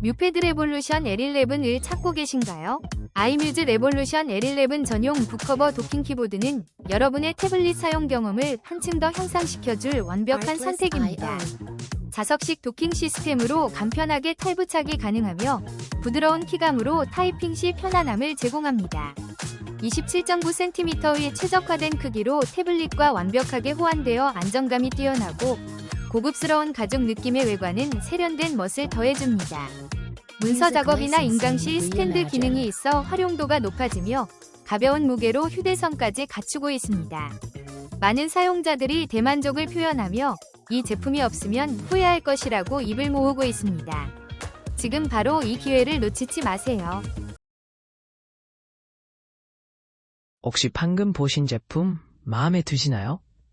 뮤패드 레볼루션 L11을 찾고 계신가요? 아이뮤즈 레볼루션 L11 전용 북커버 도킹 키보드는 여러분의 태블릿 사용 경험을 한층 더 향상시켜줄 완벽한 선택입니다. 자석식 도킹 시스템으로 간편하게 탈부착이 가능하며 부드러운 키감으로 타이핑 시 편안함을 제공합니다. 27.9cm의 최적화된 크기로 태블릿과 완벽하게 호환되어 안정감이 뛰어나고 고급스러운 가죽 느낌의 외관은 세련된 멋을 더해줍니다. 문서 작업이나 인강 시 스탠드 기능이 있어 활용도가 높아지며 가벼운 무게로 휴대성까지 갖추고 있습니다. 많은 사용자들이 대만족을 표현하며 이 제품이 없으면 후회할 것이라고 입을 모으고 있습니다. 지금 바로 이 기회를 놓치지 마세요. 혹시 방금 보신 제품 마음에 드시나요?